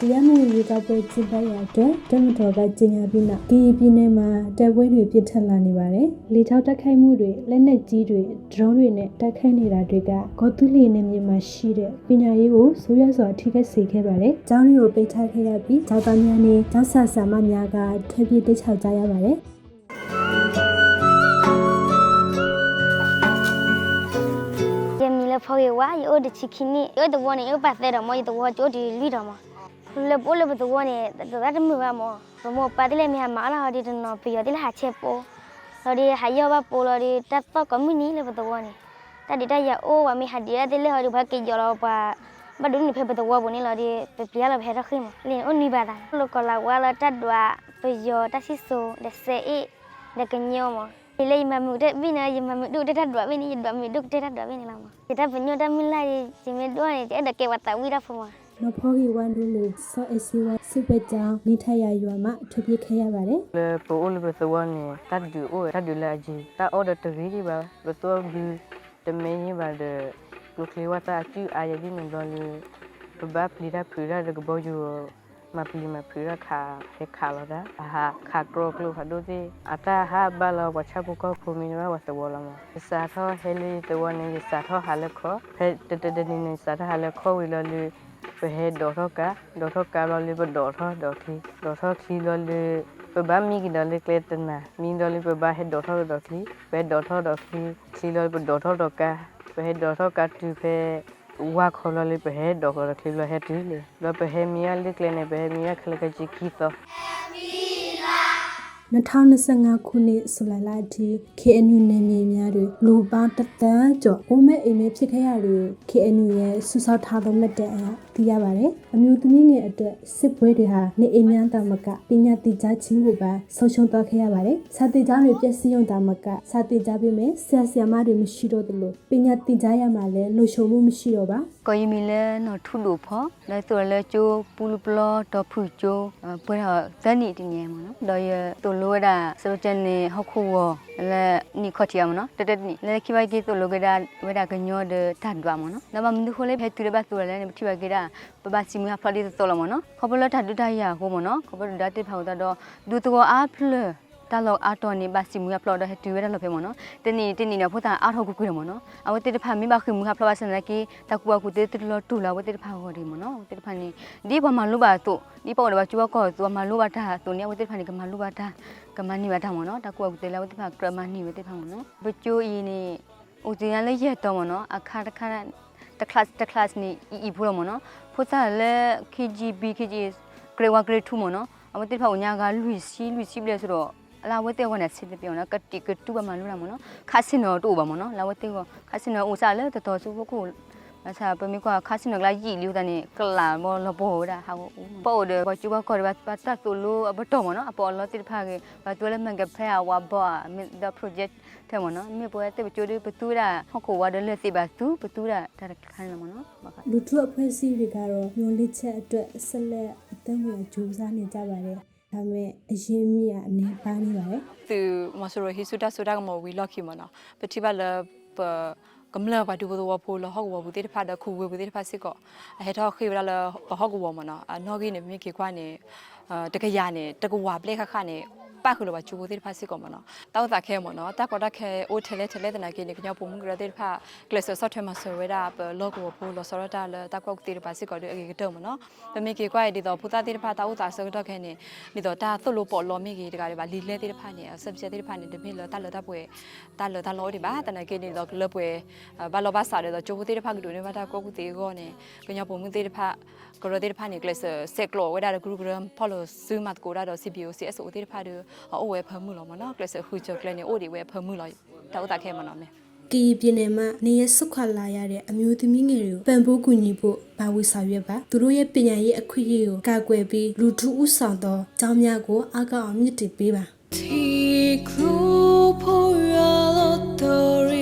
တရားမဝင်ရေကြောက်ပွဲကျင်းပရတဲ့ဓမ္မတော်ကကျင်းပပြီးနောက်ဒီပြည်နယ်မှာတပ်ပွဲတွေပြစ်ထန်လာနေပါတယ်။လေကြောက်တိုက်ခိုက်မှုတွေလက်နက်ကြီးတွေဒရုန်းတွေနဲ့တိုက်ခိုက်နေတာတွေကဂေါ်သူလီနယ်မြေမှာရှိတဲ့ပညာရေးကိုဆိုးရွားစွာထိခိုက်စေခဲ့ပါတယ်။ကျောင်းတွေကိုပိတ်ထားခဲ့ရပြီးကျောင်းသားများနဲ့ကျောင်းဆရာဆရာမများကထွက်ပြေးတိတ်ချောက်ကြရပါတယ်။ဖော်ရွာရို့တချီခင်းနိရို့တဘောနိရို့ပါသေးတော့မောရို့တဘောကြိုးဒီလီတော့မှာ le po le po tu ne tu ga mu ba mo mo mo pa de le mi ha ma la ha de no pi yo de la ha che po lo de ha yo ba po lo de ta pa ko mi ni le po tu ne ta de ta ya o wa mi ha de de le ha de ba ke yo lo pa ba du ni phe po tu wa bo ni lo de pe pi ya la phe ra khi mo le o ni ba da lo ko la wa la ta dwa pi yo ta si so de se e de ke nyo mo ဒီလေးမမှုတဲ့မိနာရမမှုဒုတက်တော်ဝင်းနေတော်မီဒုတက်တော်ဝင်းနေလာမှာဒါပညောတမိလာရဂျင်းမတော်နေတဲ့တကေဝတာဝိရဖုံမှာ နော်ဖောဂီဝန်ဒူလူဆော့အစီဝစစ်ပကြောင်နေထိုင်ရရွာမှာထွက်ပြေးခဲ့ရပါတယ် le po o le so wa ne ta du o ta du la ji ta o de to ri ba lo to bi de me ni ba de lo kle wa ta chu a ye ni do le to ba pli da pli da de bo ju ma pli ma pli da kha he kha la da ha kha kro klo kha do ji ata ha ba la wa cha ko ko ko mi ba wa so wa la ma sa tho he le to wa ne sa tho ha le kho he de de de ni sa tho ha le kho wi lo le ပဟဲဒေါ်ထောကာဒေါ်ထောကာလော်လီဘဒေါ်ထောဒေါ်ခီဒေါ်ထောခီလော်လီပဘာမီကီဒေါ်လီ ကလက်တနာမီဒေါ်လီပဘာဟဲဒေါ်ထောဒေါ်ခီပဲဒေါ်ထောဒေါ်ခီခီလော်လီဒေါ်ထောဒေါ်ကာပဟဲဒေါ်ထောကာတူဖဲဝါခေါ်လော်လီပဟဲဒေါ်ခေါ်ခီလော်ဟဲတူလီလောပဟဲမီယာလီကလနေပဟဲမီယာခလကချီကီသော 2025ခုနှစ်ဇူလိုင်လအထိ KNU နယ်မြေများတွင်လူပေါင်းတသန်းကျော်အိုးမဲ့အိမ်မဲဖြစ်ခဲ့ရတဲ့ KNU ရဲ့စူဆောက်ထားသောလက်တံအရသိရပါတယ်။အမျိုးသမီးငယ်အတွက်စစ်ပွဲတွေဟာနေအိမ်များတမကပညာတည်ကြားခြင်းကိုပါဆုံးရှုံးသွားခဲ့ရပါတယ်။စာတည်ကြားတွေပြည့်စည်ရုံတမကစာတည်ကြားပေမဲ့ဆရာဆရာမတွေမရှိတော့သလိုပညာတည်ကြားရမှာလည်းလှုပ်ရှားမှုမရှိတော့ပါကိုယမီလဲနော်ထုလို့ဖော်လဲဆိုလဲကျိုးပူလပလောတော့ဖူကျိုးပွဲတော့ဇန်နီတင်နေမှာနော်တော့ရတူလိုတာစရချန်နေဟခုဝလဲနိခတ်ရမနော်တတက်နိလဲခိဘိုင်ကေတူလိုကဒါဝဒါကညောဒတတ်ဒွာမနော်နမမင်းခိုလေဖဲတူရဘတ်တူလဲနေတိဘကေဒါပပစီမူဖလာဒီ တော်လမနော်ခဘလတတ်ဒတရဟိုမနော်ခဘလဒတ်ဖောက်တော့ဒူတောအားဖလတာလောအာတော်နေပါစီမူဖလော်တော့ဟတူရတဲ့လောဖေမနော်တနီတနီနော်ဖုတာအားထုတ်ကူကူရမနော်အဝတေတဖာမိဘခိမူဖလော်ပါစနကီတကူကူတေတလောတူလာဝတေတဖာဟောဒီမနော်တေတဖာနေဒီဘာမလူပါတုဒီပေါ်တော့ကျူကောသူမလူပါတာသူနေဝတေတဖာနေကမလူပါတာကမနီပါတာမနော်တကူကူတေလာဝတေတဖာကရမနီဝတေဖာမနော်ဘကျိုးဤနေဦးတင်ရလေးရက်တော့မနော်အခါတခါတကလတ်တကလတ်နေဤဖို့မနော်ဖုတာလေ KGB KG grade 1 grade 2မနော်အမတေဖာညာကလူစီလူစီပြလဲဆိုတော့ လာဝတ်တဲ့ဝနဲ့စစ်တဲ့ပြောနော်ကတိကတူပါမလို့လားမနော်ခါစင်တော့တူပါမနော်လာဝတ်တဲ့ကခါစင်တော့ဦးစားလဲတော်တော်စုဖို့ကိုအစားပမီကွာခါစင်တော့လာရီလူတန်းကလာမောလဘောဒါဟာပို့တယ်ဘာချူဘာခေါ်ဘာပတ်တတူလို့အဘတော်မနော်အပေါ်လောတိဖာကေဘာတူလဲမန်ကဖဲဝါဘာမစ်ဒါ project တဲ့မနော်မြေပေါ်တဲ့ပချိုးတွေပတူတာဟောကိုဝါဒလဲစီပါသူပတူတာဒါခိုင်းလာမနော်ဘာကလူထုအဖွဲ့အစည်းတွေကတော့ညှို့လစ်ချက်အတွက်ဆက်လက်အသက်ဝင်ကြိုးစားနေကြပါတယ် ဒါပေမဲ့အရင်မြစ်ကအနေပါနေပါတယ်သူမဆိုရဟိစုတာဆိုတာကမဝီလော့ခိမနာပတိပါလပကမလဘာဒူဘဝဖိုလဟောက်ဝဘူးတေတဖာဒခုဝဘူးတေတဖာစစ်ကောအဟေတော့ခိဘလာဟောက်ဝမနာအနော်ကိနေမိခေခွာနေတကရနေတကဝပလက်ခခနေ ပါခုလိုပါချူဘူးတေတဖာစစ်ကောမနာတောက်တာခဲမနော်တာကောတာခဲအိုထဲလဲထဲလဲတနာကိနေကညပုံမှုကရတေတဖာကလစ်ဆော့ထဲမှာဆိုရတာလောကဝဖိုလဆောရတာလတာကောတေတဖာစစ်ကောအကေတော့မနော်ပမိကေခွာဒီတော့ဖူတာတေတဖာတာဥတာဆောတော့ခဲနေဒီတော့တာသုလို့ပေါ်လောမိကေတကရပါလီလဲတေတဖာနေဆပ်ချက်တေတဖာနေတမိလတာလတာပွဲတာလတာလောဒီပါတနာကိနေတော့လပွဲဘာလောပါစားတယ်တော့ချိုဘူးတေတဖာကတူနေပါတာကောကူတေကောနေကညပုံမှုတေတဖာကရတေတဖာနေကလစ်ဆက်ကလောဝဒါဂရုဂရမ်ဖော်လို့စူမတ်ကိုဒါတော့ CPO CSO တေတဖာတို့အိုဝဲဖမ်းမှုလောမနော်ကလစ်ဟူချကလနေအိုဒီဝဲဖမ်းမှုလောတောက်တာခဲမနော်မေကီပြည်နယ်မှာနေရဆုခွာလာရတဲ့အမျိုးသမီးငယ်တွေကိုပံ့ပိုးကူညီဖို့ဘာဝဆောင်ရွက်ပါသူတို့ရဲ့ပညာရေးအခွင့်အရေးကိုကာကွယ်ပြီးလူထုဥဆောင်သောကျောင်းများကိုအားကောင်းအောင်မြင့်တင်ပေးပါ Ti crupo ya lottori